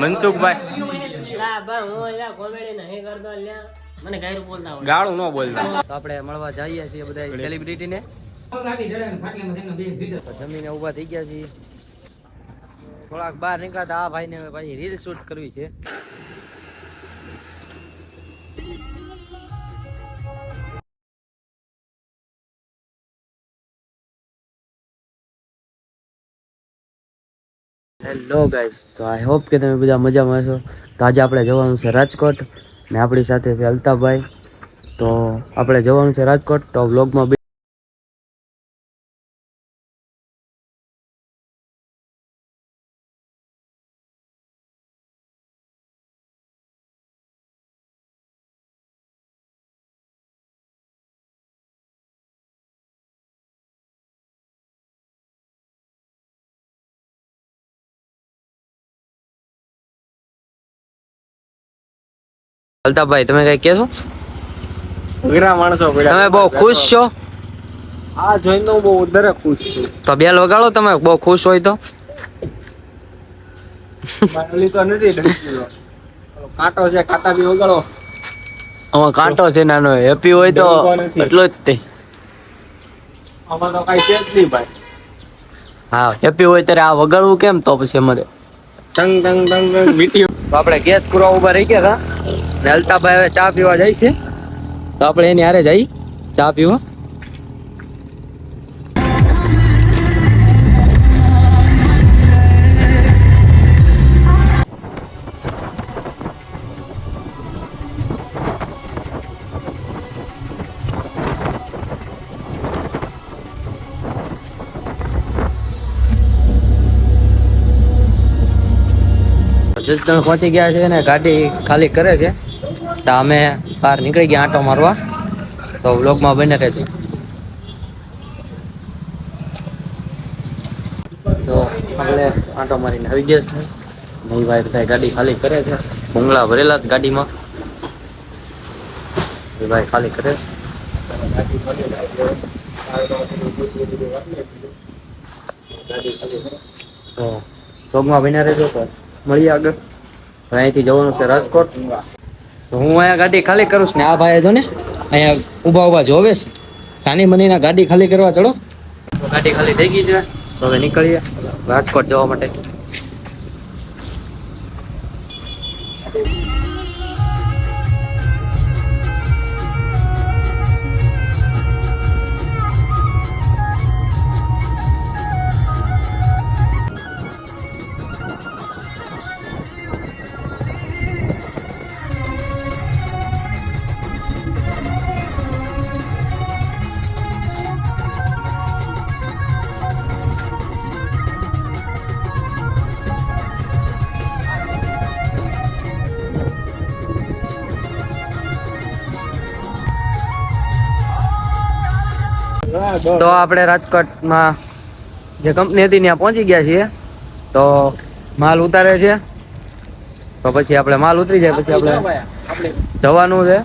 મનસુખભાઈ. ગાળું ન બોલતા. તો આપણે મળવા જઈએ છીએ બધા સેલિબ્રિટી ને. જમીને ઊભા થઈ ગયા છીએ. થોડાક બહાર નીકળ્યા આ ભાઈ ને ભાઈ રીલ શૂટ કરવી છે. હેલો ગાઈસ તો આઈ હોપ કે તમે બધા મજામાં હશો. તો આજે આપણે જવાનું છે રાજકોટ ને આપણી સાથે છે અલ્તાભાઈ તો આપણે જવાનું છે રાજકોટ, તો વ્લોગમાં અલ્તાભાઈ તમે કઈ કહેશો અઘરા માણસો તમે બહુ ખુશ છો? આ જોઈને હું બહુ વધારે ખુશ છું. તો બેલ વગાડો તમે બહુ ખુશ હોય તો. તો નથી કાંટો છે કાંટા બી વગાડો. આમાં કાંટો છે નાનો હેપી હોય તો એટલો જ તે. આમાં તો કઈ છે જ નહીં ભાઈ. હા હેપી હોય ત્યારે આ વગાડવું કેમ? તો પછી અમારે. ટંગ ટંગ ટંગ ટંગ મીઠી. આપણે ગેસ પૂરા ઊભા રહી ગયા હતા. અલ્તાભાઈ હવે ચા પીવા જાય છે. તો આપણે એની હારે જઈ ચા પીવા. જસદણ પહોંચી ગયા છે ને ગાડી ખાલી કરે છે. તો અમે બહાર નીકળી ગયા આંટો મારવા. તો વ્લોગમાં બને રહેજો. તો આપણે આંટો મારીને આવી ગયા છે નહીં ભાઈ બધા ગાડી ખાલી કરે છે. ભૂંગળા ભરેલા જ ગાડીમાં. ભાઈ ખાલી કરે છે. તો વ્લોગમાં બન્યા રહેજો મળીએ આગળ. અહીંથી જવાનું છે રાજકોટ. તો હું અહીંયા ગાડી ખાલી કરું છું ને આ ભાઈ જો ને અહીંયા ઊભા ઊભા જોવે છે. સાની મનીના ગાડી ખાલી કરવા ચડો. ગાડી ખાલી થઈ ગઈ છે. હવે નીકળીએ. રાજકોટ જવા માટે. તો આપણે રાજકોટમાં જે કંપની હતી ત્યાં પહોંચી ગયા છીએ. તો માલ ઉતારે છે. તો પછી આપણે માલ ઉતરી જાય પછી આપણે જવાનું છે.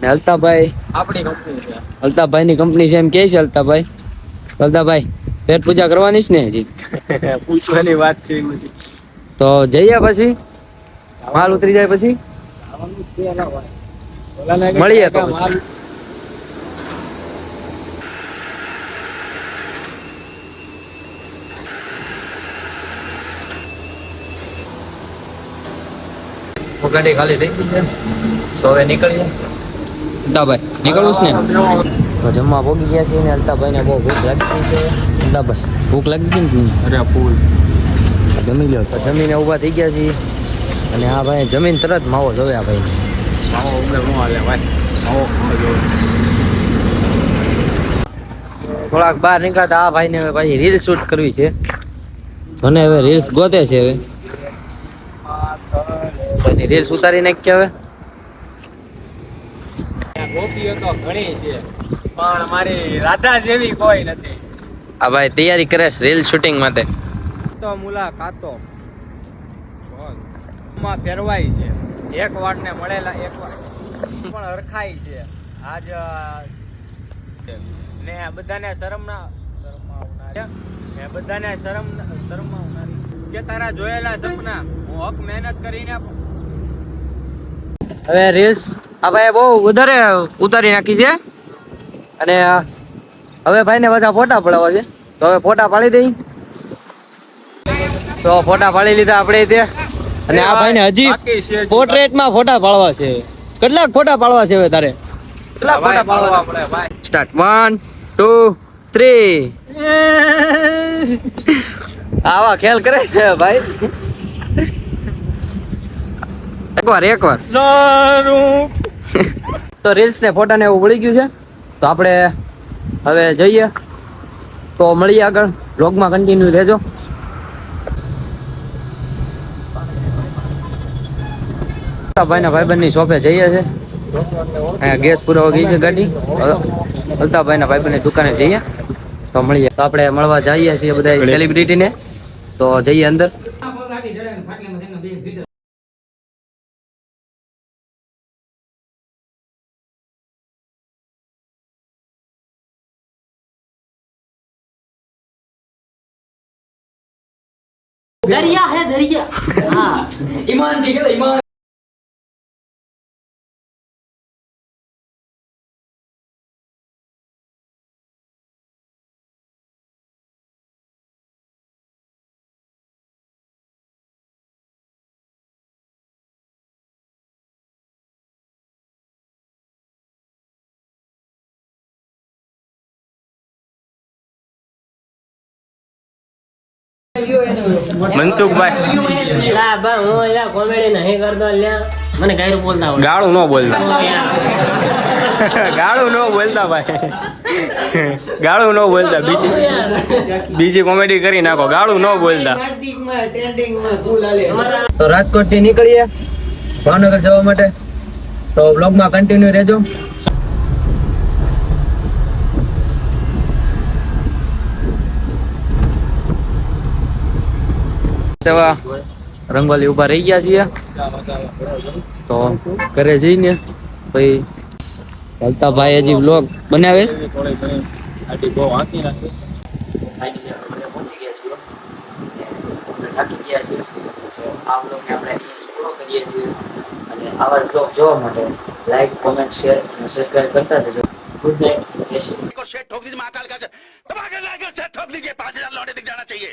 ને અલ્તાભાઈ આપણી કંપની છે. અલ્તાભાઈની કંપની છે એમ કે છે અલ્તાભાઈ અલ્તાભાઈ પેટ પૂજા કરવાની છે ને હજી? પૂછવાની વાત છે તો જઈએ પછી. માલ ઉતરી જાય પછી. મળીએ તો કાકા તો ગાડી ખાલી થઈ ગઈ છે. તો હવે નીકળીએ. અલ્તાભાઈ નીકળવું છે ને? તો જમવા ભોગી ગયા છે ને અલ્તાભાઈ ને બહુ ભૂખ છે. અલ્તાભાઈ ભૂખ લાગી હતી ને અરે ફૂલ. જમી લો. તો જમીને ઊભા થઈ ગયા છીએ. અને આ ભાઈ જમીન તરત માવો જોવે આ ભાઈ. માવો હાલે ભાઈ. માવો થોડાક બહાર નીકળતા આ ભાઈને હવે ભાઈ રીલ શૂટ કરવી છે. મને હવે રીલ્સ ગોતે છે હવે. કોઈની રીલ્સ ઉતારી નાખી હવે. ગોપીઓ તો ઘણી છે પણ મારી રાધા જેવી કોઈ નથી. આ ભાઈ તૈયારી કરે છે રીલ શૂટિંગ માટે. તો મુલાકાતો. માં ફેરવાય છે. એક વાટને મળેલા એક વાર પણ હરખાય છે. આજ ને બધાને શરમના શરમાવનારી ને બધાને શરમ શરમાવનારી કે તારા જોયેલા સપના. હું હક મહેનત કરીને હવે રીલ્સ આપણે બહુ વધારે ઉતારી નાખી છે. અને હવે ભાઈને પાછા ફોટા પડાવવા છે. તો હવે ફોટા પાડી દઈ. તો ફોટા પાડી લીધા આપણે તે. અને આ ભાઈને હજી. પોર્ટ્રેટમાં ફોટા પાડવા છે. કેટલાક ફોટા પાડવા છે હવે તારે? કેટલાક ફોટા પાડવા પડે ભાઈ. સ્ટાર્ટ વન ટુ થ્રી આવા ખેલ કરે છે ભાઈ. એકવાર એકવાર. તો રીલ્સ ને ફોટા ને એવું વળી ગયું છે. તો આપણે હવે જઈએ. તો મળીએ આગળ. વ્લોગમાં કન્ટિન્યુ રહેજો. અલ્તાભાઈના ભાઈબંધની શોપે જઈએ છે. અહીંયા ગેસ પુરાવા ગઈ છે ગાડી. અલ્તાભાઈ ના ભાઈબંધની દુકાને જઈએ. તો મળીએ. તો આપણે મળવા જઈએ છીએ બધા સેલિબ્રિટીને તો જઈએ અંદર. દરિયા હે દરિયા હા ઈમાનથી ગયો ઈમાન મનસુખભાઈ. લા બા હું એલા કોમેડી નહીં કરતો લ્યા. મને ગાયરું બોલતા હોય. ગાળું ન બોલતા. ગાળું ન બોલતા ભાઈ. ગાળું ન બોલતા. બીજી બીજી કોમેડી કરી નાખો. ગાળું ન બોલતા. તો રાજકોટથી નીકળીએ. ભાવનગર જવા માટે. તો બ્લોગમાં કન્ટિન્યુ રહેજો. સેવા રંગોલી ઉભા રહી ગયા છીએ તો ઘરે જઈને પછી હલતા ભાઈ હજી બ્લોગ બનાવે છે ફાઇનલી આપણે ઘરે પહોંચી ગયા છીએ આપણે થાકી ગયા છીએ આ બ્લોગને આપણે અહીંયા જ પૂરો કરીએ છીએ અને આવા બ્લોગ જોવા માટે લાઈક કોમેન્ટ શેર અને સબસ્ક્રાઇબ કરતા જજો ગુડ નાઇટ જય શ્રી को शेट ठोक दीजिए महाकाल का से दबा के लाकर शेट ठोक दीजिए पांच हजार लौटे दिख जाना चाहिए